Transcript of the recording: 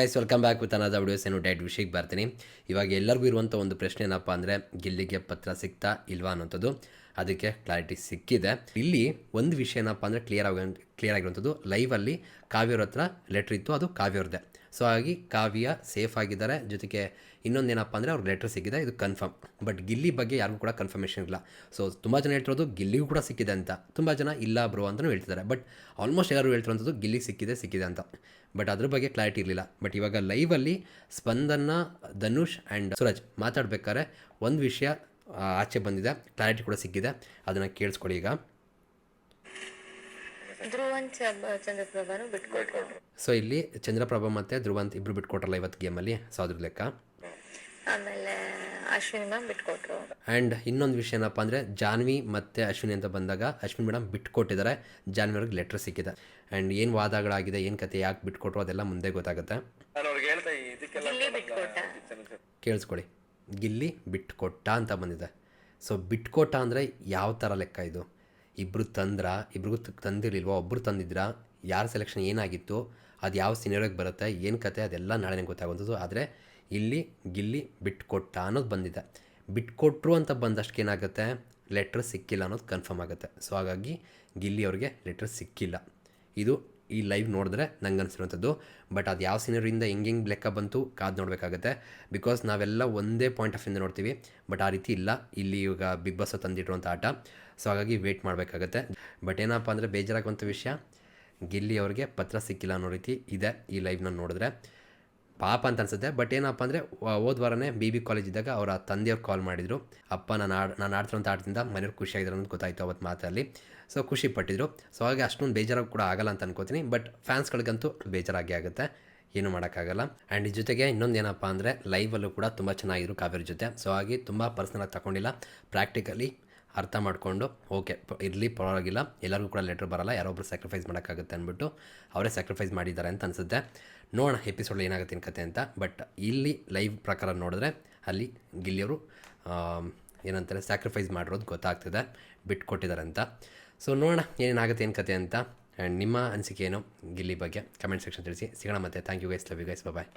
Guys welcome back with another videos ಏನು diet ವಿಷಯಕ್ಕೆ ಬರ್ತೀನಿ. ಇವಾಗ ಎಲ್ಲರಿಗೂ ಇರುವಂಥ ಒಂದು ಪ್ರಶ್ನೆ ಏನಪ್ಪ ಅಂದರೆ, ಗಿಲ್ಲಿಗೆ ಪತ್ರ ಸಿಗ್ತಾ ಇಲ್ವಾ ಅನ್ನೋಂಥದ್ದು ಅದಕ್ಕೆ ಕ್ಲಾರಿಟಿ ಸಿಕ್ಕಿದೆ. ಇಲ್ಲಿ ಒಂದು ವಿಷಯ ಏನಪ್ಪ ಅಂದರೆ ಕ್ಲಿಯರ್ ಆಗಿ ಕ್ಲಿಯರ್ ಆಗಿರುವಂಥದ್ದು. ಲೈವಲ್ಲಿ ಕಾವ್ಯವ್ರ ಹತ್ರ ಲೆಟ್ರ್ ಇತ್ತು, ಅದು ಕಾವ್ಯವ್ರದ್ದೆ. ಸೊ ಹಾಗಾಗಿ ಕಾವ್ಯ ಸೇಫ್ ಆಗಿದ್ದಾರೆ. ಜೊತೆಗೆ ಇನ್ನೊಂದು ಏನಪ್ಪ ಅಂದರೆ ಅವ್ರಿಗೆ ಲೆಟ್ರ್ ಸಿಕ್ಕಿದೆ, ಇದು ಕನ್ಫರ್ಮ್ ಬಟ್ ಗಿಲ್ಲಿ ಬಗ್ಗೆ ಯಾರಿಗೂ ಕೂಡ ಕನ್ಫರ್ಮೇಷನ್ ಇಲ್ಲ. ಸೊ ತುಂಬ ಜನ ಹೇಳ್ತಿರೋದು ಗಿಲ್ಲಿಗೂ ಕೂಡ ಸಿಕ್ಕಿದೆ ಅಂತ. ತುಂಬ ಜನ ಇಲ್ಲ ಬ್ರೋ ಅಂತಲೂ ಹೇಳ್ತಿದ್ದಾರೆ. ಬಟ್ ಆಲ್ಮೋಸ್ಟ್ ಎಲ್ಲರೂ ಹೇಳ್ತಿರೋಂಥದ್ದು ಗಿಲ್ಲಿಗೆ ಸಿಕ್ಕಿದೆ ಸಿಕ್ಕಿದೆ ಅಂತ. ಬಟ್ ಅದ್ರ ಬಗ್ಗೆ ಕ್ಲಾರಿಟಿ ಇರಲಿಲ್ಲ. ಬಟ್ ಇವಾಗ ಲೈವಲ್ಲಿ ಸ್ಪಂದನ, ಧನುಷ್ ಆ್ಯಂಡ್ ಸುರಜ್ ಮಾತಾಡ್ಬೇಕಾದ್ರೆ ಒಂದು ವಿಷಯ ಆಚೆ ಬಂದಿದೆ. ಕ್ಲಾರಿಟಿ ಕೂಡ ಸಿಕ್ಕಿದೆ. ಅದನ್ನು ಕೇಳಿಸ್ಕೊಳ್ಳಿ ಈಗ. ಧ್ರುವನ್ ಚಂದ್ರಪ್ರಭಾನು ಬಿಟ್ಕೊಟ್ರು. ಸೊ ಇಲ್ಲಿ ಚಂದ್ರಪ್ರಭಾ ಮತ್ತೆ ಧ್ರುವಂತ್ ಇಬ್ಬರು ಬಿಟ್ಕೊಟ್ರಲ್ಲ ಇವತ್ತು ಗೇಮಲ್ಲಿ ಸೊ ಅದ್ರ ಲೆಕ್ಕ? ಆಮೇಲೆ ಅಶ್ವಿನಿ ಮ್ಯಾಮ್ ಬಿಟ್ಕೊಟ್ರು. ಆ್ಯಂಡ್ ಇನ್ನೊಂದು ವಿಷಯ ಏನಪ್ಪ ಅಂದರೆ ಜಾನ್ವಿ ಮತ್ತು ಅಶ್ವಿನಿ ಅಂತ ಬಂದಾಗ ಅಶ್ವಿನಿ ಮೇಡಮ್ ಬಿಟ್ಕೊಟ್ಟಿದ್ದಾರೆ. ಜಾನ್ವಿ ಅವ್ರಿಗೆ ಲೆಟ್ರ್ ಸಿಕ್ಕಿದೆ. ಆ್ಯಂಡ್ ಏನು ವಾದಗಳಾಗಿದೆ ಏನು ಕತೆ ಯಾಕೆ ಬಿಟ್ಕೊಟ್ರು ಅದೆಲ್ಲ ಮುಂದೆ ಗೊತ್ತಾಗುತ್ತೆ. ಕೇಳಿಸ್ಕೊಳ್ಳಿ. ಗಿಲ್ಲಿ ಬಿಟ್ಕೊಟ್ಟ ಅಂತ ಬಂದಿದೆ. ಸೊ ಬಿಟ್ಕೊಟ್ಟ ಅಂದರೆ ಯಾವ ಥರ ಲೆಕ್ಕ ಇದು? ಇಬ್ಬರು ತಂದ್ರ, ಇಬ್ರಿಗೂ ತಂದಿರ್ಲಿಲ್ವಾ? ಒಬ್ಬರು ತಂದಿದ್ರ, ಯಾರ ಸೆಲೆಕ್ಷನ್ ಏನಾಗಿತ್ತು, ಅದು ಯಾವ ಸಿನಿಮಾಗೆ ಬರುತ್ತೆ, ಏನು ಕತೆ, ಅದೆಲ್ಲ ನಾಳೆನೇ ಗೊತ್ತಾಗುವಂಥದ್ದು ಆದರೆ ಇಲ್ಲಿ ಗಿಲ್ಲಿ ಬಿಟ್ಕೊಟ್ಟ ಅನ್ನೋದು ಬಂದಿದೆ. ಬಿಟ್ಕೊಟ್ರು ಅಂತ ಬಂದಷ್ಟು ಏನಾಗುತ್ತೆ? ಲೆಟ್ರ್ ಸಿಕ್ಕಿಲ್ಲ ಅನ್ನೋದು ಕನ್ಫರ್ಮ್ ಆಗುತ್ತೆ. ಸೊ ಹಾಗಾಗಿ ಗಿಲ್ಲಿ ಅವರಿಗೆ ಲೆಟ್ರ್ ಸಿಕ್ಕಿಲ್ಲ. ಇದು ಈ ಲೈವ್ ನೋಡಿದ್ರೆ ನಂಗೆ ಅನಿಸಿರುವಂಥದ್ದು. ಬಟ್ ಅದು ಯಾವ ಸೀನರಿಯಿಂದ ಹೆಂಗೆ ಹೆಂಗೆ ಲೆಕ್ಕ ಬಂತು ಕಾದು ನೋಡಬೇಕಾಗತ್ತೆ. ಬಿಕಾಸ್ ನಾವೆಲ್ಲ ಒಂದೇ ಪಾಯಿಂಟ್ ಆಫ್ ಇಂದ ನೋಡ್ತೀವಿ. ಬಟ್ ಆ ರೀತಿ ಇಲ್ಲ. ಇಲ್ಲಿ ಇವಾಗ ಬಿಗ್ ಬಾಸ್ ತಂದಿಟ್ಟಿರುವಂಥ ಆಟ. ಸೊ ಹಾಗಾಗಿ ವೇಟ್ ಮಾಡಬೇಕಾಗತ್ತೆ. ಬಟ್ ಏನಪ್ಪ ಅಂದರೆ ಬೇಜಾರಾಗುವಂಥ ವಿಷಯ. ಗಿಲ್ಲಿ ಅವರಿಗೆ ಪತ್ರ ಸಿಕ್ಕಿಲ್ಲ ಅನ್ನೋ ರೀತಿ ಇದೆ ಈ ಲೈವ್ನ ನೋಡಿದ್ರೆ. ಪಾಪ ಅಂತ ಅನ್ಸುತ್ತೆ. ಬಟ್ ಏನಪ್ಪ ಅಂದರೆ ವಾರನೇ ಬಿ ಬಿ ಕಾಲೇಜ್ ಇದ್ದಾಗ ಅವರ ತಂದೆಯವ್ರು ಕಾಲ್ ಮಾಡಿದರು. ಅಪ್ಪ, ನಾನು ಆಡ್, ನಾನು ಆಡ್ತಿರೋಂಥ ಆಟದಿಂದ ಮನೆಯವ್ರು ಖುಷಿಯಾಗಿದ್ದಾರೆ ಅನ್ನೋದು ಗೊತ್ತಾಯಿತು ಅವತ್ತು ಮಾತಲ್ಲಿ ಸೊ ಖುಷಿ ಪಟ್ಟಿದ್ರು. ಸೊ ಹಾಗೆ ಅಷ್ಟೊಂದು ಬೇಜಾರಾಗಿ ಕೂಡ ಆಗಲ್ಲ ಅಂತ ಅನ್ಕೋತೀನಿ. ಬಟ್ ಫ್ಯಾನ್ಸ್ಗಳಿಗಂತೂ ಬೇಜಾರಾಗಿ ಆಗುತ್ತೆ. ಏನು ಮಾಡೋಕ್ಕಾಗಲ್ಲ. ಆ್ಯಂಡ್ ಈ ಜೊತೆಗೆ ಇನ್ನೊಂದು ಏನಪ್ಪ ಅಂದರೆ ಲೈವಲ್ಲೂ ಕೂಡ ತುಂಬ ಚೆನ್ನಾಗಿದ್ರು ಕಾವೇರಿ ಜೊತೆ. ಸೊ ಹಾಗೆ ತುಂಬ ಪರ್ಸ್ನಲಾಗಿ ತಗೊಂಡಿಲ್ಲ ಪ್ರಾಕ್ಟಿಕಲಿ ಅರ್ಥ ಮಾಡಿಕೊಂಡು, ಓಕೆ ಇರಲಿ, ಪರವಾಗಿಲ್ಲ, ಎಲ್ಲರಿಗೂ ಕೂಡ ಲೆಟ್ರ್ ಬರಲ್ಲ ಯಾರೊಬ್ಬರು ಸ್ಯಾಕ್ರಿಫೈಸ್ ಮಾಡೋಕ್ಕಾಗುತ್ತೆ ಅಂದ್ಬಿಟ್ಟು ಅವರೇ ಸ್ಯಾಕ್ರಿಫೈಸ್ ಮಾಡಿದ್ದಾರೆ ಅಂತ ಅನಿಸುತ್ತೆ. ನೋಡೋಣ ಎಪಿಸೋಡ್ ಏನಾಗುತ್ತೆ ಏನು ಕತೆ ಅಂತ ಬಟ್ ಇಲ್ಲಿ ಲೈವ್ ಪ್ರಕಾರ ನೋಡಿದ್ರೆ ಅಲ್ಲಿ ಗಿಲ್ಲಿಯವರು ಏನಂತಾರೆ ಸ್ಯಾಕ್ರಿಫೈಸ್ ಮಾಡಿರೋದು ಗೊತ್ತಾಗ್ತಿದೆ ಬಿಟ್ಕೊಟ್ಟಿದ್ದಾರೆ ಅಂತ. ಸೊ ನೋಡೋಣ, ಏನೇನಾಗುತ್ತೆ ಏನು ಕತೆ ಅಂತ ಆ್ಯಂಡ್ ನಿಮ್ಮ ಅನಿಸಿಕೆ ಏನು ಗಿಲ್ಲಿ ಬಗ್ಗೆ ಕಮೆಂಟ್ ಸೆಕ್ಷನ್ ತಿಳಿಸಿ, ಸಿಗೋಣ ಮತ್ತೆ. Thank you guys love you guys bye